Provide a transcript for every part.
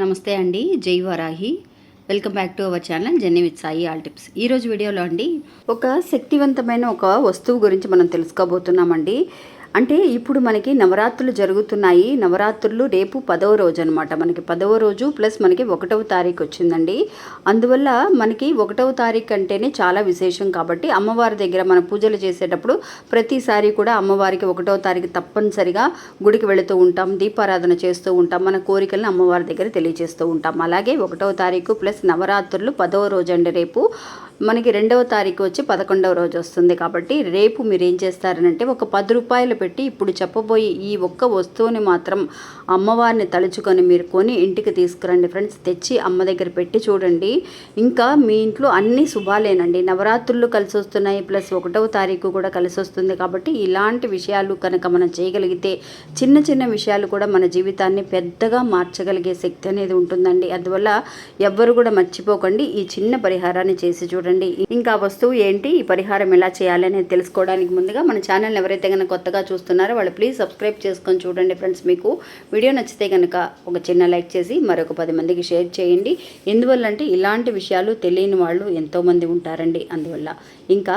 నమస్తే అండి జై Varahi. Welcome back to our channel Jenny with Sai all tips ఈరోజు వీడియోలో అండి ఒక శక్తివంతమైన ఒక వస్తువు గురించి మనం తెలుసుకోబోతున్నామండి. అంటే ఇప్పుడు మనకి నవరాత్రులు జరుగుతున్నాయి. నవరాత్రులు రేపు పదవ రోజు అనమాట మనకి పదవ రోజు ప్లస్ మనకి ఒకటవ తారీఖు వచ్చిందండి. అందువల్ల మనకి ఒకటవ తారీఖు అంటేనే చాలా విశేషం కాబట్టి అమ్మవారి దగ్గర మనం పూజలు చేసేటప్పుడు ప్రతిసారి కూడా అమ్మవారికి ఒకటవ తారీఖు తప్పనిసరిగా గుడికి వెళుతూ ఉంటాం. దీపారాధన చేస్తూ ఉంటాం. మన కోరికలను అమ్మవారి దగ్గర తెలియజేస్తూ ఉంటాం. అలాగే ఒకటవ తారీఖు ప్లస్ నవరాత్రులు పదవ రోజు అండి రేపు. మనకి రెండవ తారీఖు వచ్చి పదకొండవ రోజు వస్తుంది కాబట్టి రేపు మీరు ఏం చేస్తారనంటే ఒక పది రూపాయలు పెట్టి ఇప్పుడు చెప్పబోయే ఈ ఒక్క వస్తువుని మాత్రం అమ్మవారిని తలుచుకొని మీరు కొని ఇంటికి తీసుకురండి ఫ్రెండ్స్. తెచ్చి అమ్మ దగ్గర పెట్టి చూడండి. ఇంకా మీ ఇంట్లో అన్ని శుభాలేనండి. నవరాత్రులు కలిసి వస్తున్నాయి. ప్లస్ ఒకటవ తారీఖు కూడా కలిసి వస్తుంది కాబట్టి ఇలాంటి విషయాలు కనుక మనం చేయగలిగితే చిన్న చిన్న విషయాలు కూడా మన జీవితాన్ని పెద్దగా మార్చగలిగే శక్తి అనేది ఉంటుందండి. అందువల్ల ఎవ్వరు కూడా మర్చిపోకండి. ఈ చిన్న పరిహారాన్ని చేసి చూడండి. ఇంకా వస్తువు ఏంటి? ఈ పరిహారం ఎలా చేయాలి అనేది తెలుసుకోవడానికి ముందుగా మన ఛానల్ ఎవరైతే కనుక కొత్తగా చూస్తున్నారో వాళ్ళు ప్లీజ్ సబ్స్క్రైబ్ చేసుకొని చూడండి ఫ్రెండ్స్ మీకు. వీడియో నచ్చితే కనుక ఒక చిన్న లైక్ చేసి మరొక పది మందికి షేర్ చేయండి. ఎందువల్ల అంటే ఇలాంటి విషయాలు తెలియని వాళ్ళు ఎంతోమంది ఉంటారండి అందువల్ల. ఇంకా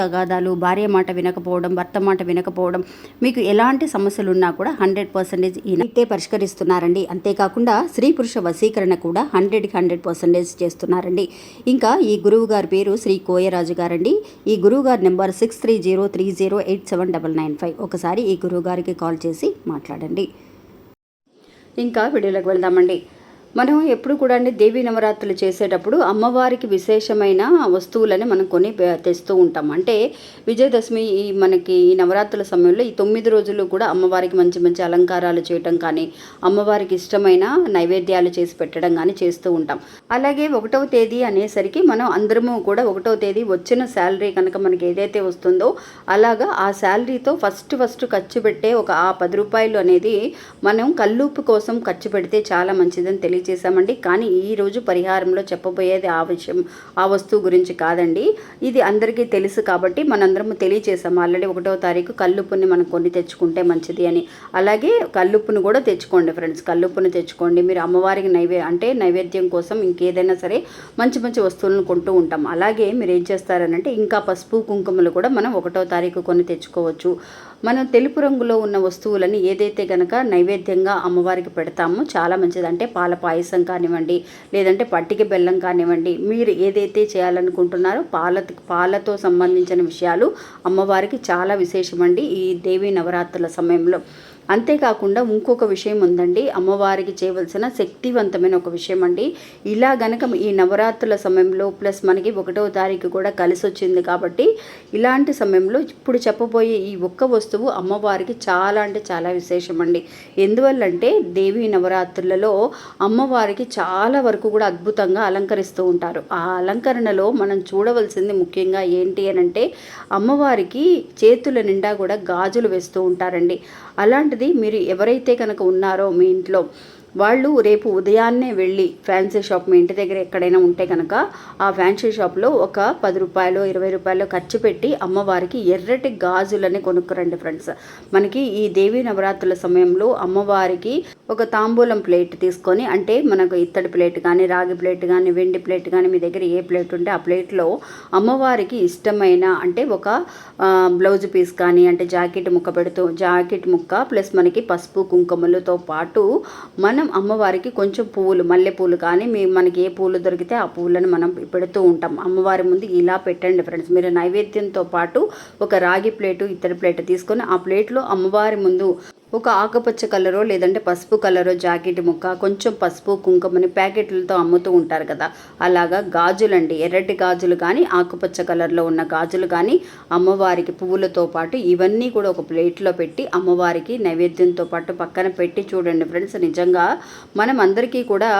తగాదాలు భార్య మాట వినకపోవడం భర్త మాట వినకపోవడం మీకు ఎలాంటి సమస్యలు ఉన్నా కూడా హండ్రెడ్ పర్సెంటేజ్ ఈయనైతే పరిష్కరిస్తున్నారండి. అంతేకాకుండా స్త్రీ పురుష వశీకరణ కూడా హండ్రెడ్కి హండ్రెడ్ పర్సెంటేజ్ చేస్తున్నారండి. ఇంకా ఈ గురువు గారి పేరు శ్రీ కోయరాజు గారండి. ఈ గురువు గారి number six three zero three zero eight seven double nine five ఒకసారి ఈ గురువు గారికి కాల్ చేసి మాట్లాడండి. ఇంకా వీడియోలోకి వెళ్దామండి. మనం ఎప్పుడు కూడా అండి దేవీ నవరాత్రులు చేసేటప్పుడు అమ్మవారికి విశేషమైన వస్తువులని మనం కొని తెస్తూ ఉంటాం. అంటే విజయదశమి ఈ మనకి ఈ నవరాత్రుల సమయంలో ఈ తొమ్మిది రోజులు కూడా అమ్మవారికి మంచి మంచి అలంకారాలు చేయటం కానీ అమ్మవారికి ఇష్టమైన నైవేద్యాలు చేసి పెట్టడం కానీ చేస్తూ ఉంటాం. అలాగే ఒకటవ తేదీ అనేసరికి మనం అందరము కూడా ఒకటవ తేదీ వచ్చిన శాలరీ కనుక మనకి ఏదైతే వస్తుందో అలాగా ఆ శాలరీతో ఫస్ట్ ఫస్ట్ ఖర్చు పెట్టే ఒక ఆ పది రూపాయలు అనేది మనం కల్లుప్పు కోసం ఖర్చు పెడితే చాలా మంచిదని తెలియజేశామండి. కానీ ఈరోజు పరిహారంలో చెప్పబోయేది ఆ విషయం ఆ వస్తువు గురించి కాదండి. ఇది అందరికీ తెలుసు కాబట్టి మనందరము తెలియజేశాము. ఆల్రెడీ ఒకటో తారీఖు కల్లుప్పుని మనం కొన్ని తెచ్చుకుంటే మంచిది అని. అలాగే కల్లుప్పును కూడా తెచ్చుకోండి ఫ్రెండ్స్. కల్లుప్పును తెచ్చుకోండి. మీరు అమ్మవారికి నైవే అంటే నైవేద్యం కోసం ఇంకేదైనా సరే మంచి మంచి వస్తువులను కొంటూ ఉంటాం. అలాగే మీరు ఏం చేస్తారనంటే ఇంకా పసుపు కుంకుమలు కూడా మనం ఒకటో తారీఖు కొన్ని తెచ్చుకోవచ్చు. మనం తెలుపు రంగులో ఉన్న వస్తువులని ఏదైతే గనక నైవేద్యంగా అమ్మవారికి పెడతామో చాలా మంచిది. అంటే పాల పాయసం కానివ్వండి లేదంటే పట్టిక బెల్లం కానివ్వండి మీరు ఏదైతే చేయాలనుకుంటున్నారో పాల పాలతో సంబంధించిన విషయాలు అమ్మవారికి చాలా విశేషమండి ఈ దేవి నవరాత్రుల సమయంలో. అంతేకాకుండా ఇంకొక విషయం ఉందండి. అమ్మవారికి చేయవలసిన శక్తివంతమైన ఒక విషయం అండి. ఇలా గనక ఈ నవరాత్రుల సమయంలో ప్లస్ మనకి ఒకటో తారీఖు కూడా కలిసి వచ్చింది కాబట్టి ఇలాంటి సమయంలో ఇప్పుడు చెప్పబోయే ఈ ఒక్క వస్తువు అమ్మవారికి చాలా అంటే చాలా విశేషం అండి. ఎందువల్లంటే దేవీ నవరాత్రులలో అమ్మవారికి చాలా వరకు కూడా అద్భుతంగా అలంకరిస్తూ ఉంటారు. ఆ అలంకరణలో మనం చూడవలసింది ముఖ్యంగా ఏంటి అని అంటే అమ్మవారికి చేతుల నిండా కూడా గాజులు వేస్తూ ఉంటారండి. అలాంటిది మీరు ఎవరైతే కనుక ఉన్నారో మీ ఇంట్లో వాళ్ళు రేపు ఉదయాన్నే వెళ్ళి ఫ్యాన్సీ షాప్ మీ ఇంటి దగ్గర ఎక్కడైనా ఉంటే కనుక ఆ ఫ్యాన్సీ షాప్లో ఒక పది రూపాయలు ఇరవై రూపాయలు ఖర్చు పెట్టి అమ్మవారికి ఎర్రటి గాజులని కొనుక్కురండి ఫ్రెండ్స్. మనకి ఈ దేవీ నవరాత్రుల సమయంలో అమ్మవారికి ఒక తాంబూలం ప్లేట్ తీసుకొని అంటే మనకు ఇత్తడి ప్లేట్ కానీ రాగి ప్లేట్ కానీ వెండి ప్లేట్ కానీ మీ దగ్గర ఏ ప్లేట్ ఉంటే ఆ ప్లేట్లో అమ్మవారికి ఇష్టమైన అంటే ఒక బ్లౌజ్ పీస్ కానీ అంటే జాకెట్ ముక్క పెడుతూ జాకెట్ ముక్క ప్లస్ మనకి పసుపు కుంకుమలతో పాటు మనం అమ్మవారికి కొంచెం పువ్వులు మల్లె పూలు కానీ మీ మనకి ఏ పూలు దొరికితే ఆ పువ్వులను మనం పెడుతూ ఉంటాం. అమ్మవారి ముందు ఇలా పెట్టండి ఫ్రెండ్స్ మీరు నైవేద్యంతో పాటు ఒక రాగి ప్లేటు ఇతర ప్లేట్ తీసుకొని ఆ ప్లేట్లో అమ్మవారి ముందు ఒక ఆకుపచ్చ కలరో లేదంటే పసుపు కలరో జాకెట్ ముక్క కొంచెం పసుపు కుంకుమని ప్యాకెట్లతో అమ్ముతూ ఉంటారు కదా. అలాగా గాజులండి. ఎర్రటి గాజులు కానీ ఆకుపచ్చ కలర్లో ఉన్న గాజులు కానీ అమ్మవారికి పువ్వులతో పాటు ఇవన్నీ కూడా ఒక ప్లేట్లో పెట్టి అమ్మవారికి నైవేద్యంతో పాటు పక్కన పెట్టి చూడండి ఫ్రెండ్స్. నిజంగా మనం అందరికీ కూడా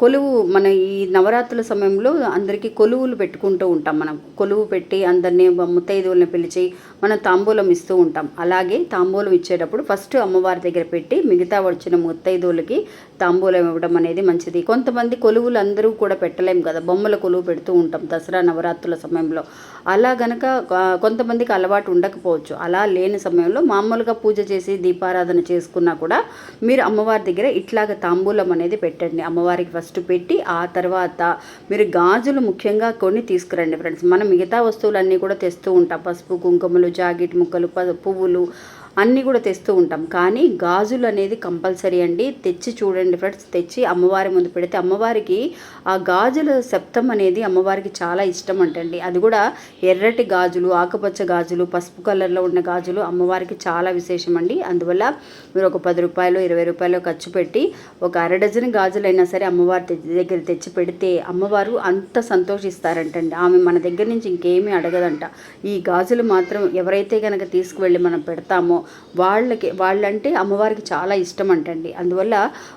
కొలువు మన ఈ నవరాత్రుల సమయంలో అందరికీ కొలువులు పెట్టుకుంటూ ఉంటాం మనం. కొలువు పెట్టి అందరినీ ముత్తైదువులను పిలిచి మనం తాంబూలం ఇస్తూ ఉంటాం. అలాగే తాంబూలం ఇచ్చేటప్పుడు ఫస్ట్ అమ్మవారి దగ్గర పెట్టి మిగతా వచ్చిన ముత్తైదువులకి తాంబూలం ఇవ్వడం అనేది మంచిది. కొంతమంది కొలువులు అందరూ కూడా పెట్టలేం కదా. బొమ్మల కొలువు పెడుతూ ఉంటాం దసరా నవరాత్రుల సమయంలో. అలా గనక కొంతమందికి అలవాటు ఉండకపోవచ్చు. అలా లేని సమయంలో మామూలుగా పూజ చేసి దీపారాధన చేసుకున్నా కూడా మీరు అమ్మవారి దగ్గర ఇట్లాగ తాంబూలం అనేది పెట్టండి. అమ్మవారికి ఫస్ట్ పెట్టి ఆ తర్వాత మీరు గాజులు ముఖ్యంగా కొన్ని తీసుకురండి ఫ్రెండ్స్. మనం మిగతా వస్తువులన్నీ కూడా తెస్తూ ఉంటాం. పసుపు కుంకుమలు జాకెట్ ముక్కలు ప- పువ్వులు అన్నీ కూడా తెస్తూ ఉంటాం. కానీ గాజులు అనేది కంపల్సరీ అండి. తెచ్చి చూడండి ఫ్రెండ్స్. తెచ్చి అమ్మవారి ముందు పెడితే అమ్మవారికి ఆ గాజుల శబ్దం అనేది అమ్మవారికి చాలా ఇష్టం అంటండి. అది కూడా ఎర్రటి గాజులు ఆకుపచ్చ గాజులు పసుపు కలర్లో ఉన్న గాజులు అమ్మవారికి చాలా విశేషం అండి. అందువల్ల మీరు ఒక పది రూపాయలు ఇరవై రూపాయలు ఖర్చు పెట్టి ఒక అర డజన్ గాజులైనా సరే అమ్మవారి దగ్గర తెచ్చి పెడితే అమ్మవారు అంత సంతోషిస్తారంటండి. ఆమె మన దగ్గర నుంచి ఇంకేమీ అడగదంట. ఈ గాజులు మాత్రం ఎవరైతే కనుక తీసుకువెళ్ళి మనం పెడతామో వాళ్ళకి వాళ్ళంటే అమ్మవారికి చాలా ఇష్టం అంటండి అందువల్ల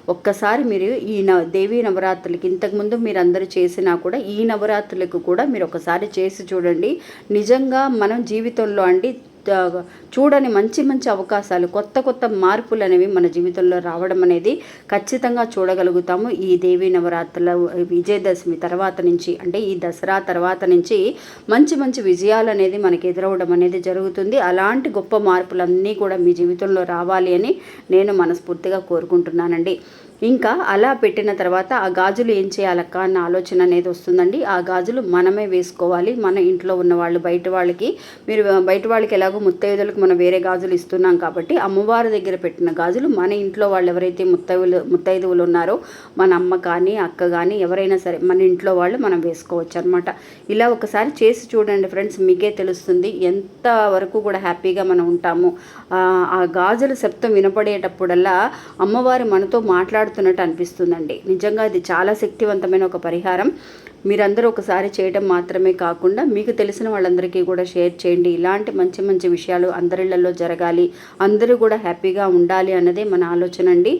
ఒక్కసారి మీరు ఈ న దేవీ నవరాత్రులకి ఇంతకుముందు మీరు అందరూ చేసినా కూడా ఈ నవరాత్రులకు కూడా మీరు ఒకసారి చేసి చూడండి. నిజంగా మనం జీవితంలో అండి చూడని మంచి మంచి అవకాశాలు కొత్త కొత్త మార్పులు అనేవి మన జీవితంలో రావడం అనేది ఖచ్చితంగా చూడగలుగుతాము. ఈ దేవీ నవరాత్రుల విజయదశమి తర్వాత నుంచి అంటే ఈ దసరా తర్వాత నుంచి మంచి మంచి విజయాలు అనేది మనకి ఎదురవడం అనేది జరుగుతుంది. అలాంటి గొప్ప మార్పులన్నీ కూడా మీ జీవితంలో రావాలి అని నేను మనస్ఫూర్తిగా కోరుకుంటున్నానండి. ఇంకా అలా పెట్టిన తర్వాత ఆ గాజులు ఏం చేయాలక్క అన్న ఆలోచన అనేది వస్తుందండి. ఆ గాజులు మనమే వేసుకోవాలి. మన ఇంట్లో ఉన్న వాళ్ళు బయట వాళ్ళకి మీరు బయట వాళ్ళకి ఎలాగో ముత్తైదులకు మనం వేరే గాజులు ఇస్తున్నాం కాబట్టి అమ్మవారి దగ్గర పెట్టిన గాజులు మన ఇంట్లో వాళ్ళు ఎవరైతే ముత్తైదులు ముత్తైదువులు ఉన్నారో మన అమ్మ కానీ అక్క కానీ ఎవరైనా సరే మన ఇంట్లో వాళ్ళు మనం వేసుకోవచ్చు అనమాట ఇలా ఒకసారి చేసి చూడండి ఫ్రెండ్స్ మీకే తెలుస్తుంది ఎంత వరకు కూడా హ్యాపీగా మనం ఉంటాము. ఆ, గాజులు గాజుల శబ్దం వినపడేటప్పుడల్లా అమ్మవారు మనతో మాట్లాడుతూ మాట్లాడుతున్నట్టు అనిపిస్తుందండి. నిజంగా ఇది చాలా శక్తివంతమైన ఒక పరిహారం. మీరందరూ ఒకసారి చేయడం మాత్రమే కాకుండా మీకు తెలిసిన వాళ్ళందరికీ కూడా షేర్ చేయండి. ఇలాంటి మంచి మంచి విషయాలు అందరిళ్ళలో జరగాలి. అందరూ కూడా హ్యాపీగా ఉండాలి అన్నదే మన ఆలోచన అండి.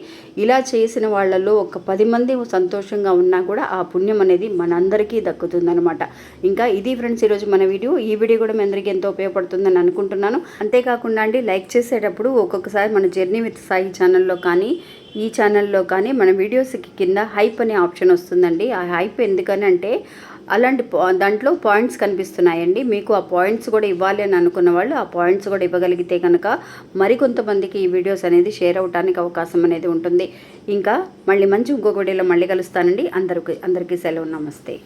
ఇలా చేసిన వాళ్ళలో ఒక పది మంది సంతోషంగా ఉన్నా కూడా ఆ పుణ్యం అనేది మనందరికీ దక్కుతుందనమాట ఇంకా ఇది ఫ్రెండ్స్ ఈరోజు మన వీడియో. ఈ వీడియో కూడా మీ అందరికీ ఎంతో ఉపయోగపడుతుందని అనుకుంటున్నాను. అంతేకాకుండా అండి లైక్ చేసేటప్పుడు ఒక్కొక్కసారి మన జర్నీ విత్ సాయి ఛానల్లో కానీ ఈ ఛానల్లో కానీ మన వీడియోస్కి కింద హైప్ అనే ఆప్షన్ వస్తుందండి. ఆ హైప్ ఎందుకని అంటే అలాంటి దాంట్లో పాయింట్స్ కనిపిస్తున్నాయండి. మీకు ఆ పాయింట్స్ కూడా ఇవ్వాలి అని అనుకున్న వాళ్ళు ఆ పాయింట్స్ కూడా ఇవ్వగలిగితే కనుక మరికొంతమందికి ఈ వీడియోస్ అనేది షేర్ అవడానికి అవకాశం అనేది ఉంటుంది. ఇంకా మళ్ళీ మంచి ఇంకొక వీడియోలో మళ్ళీ కలుస్తానండి. అందరికి అందరికీ సెలవు. నమస్తే.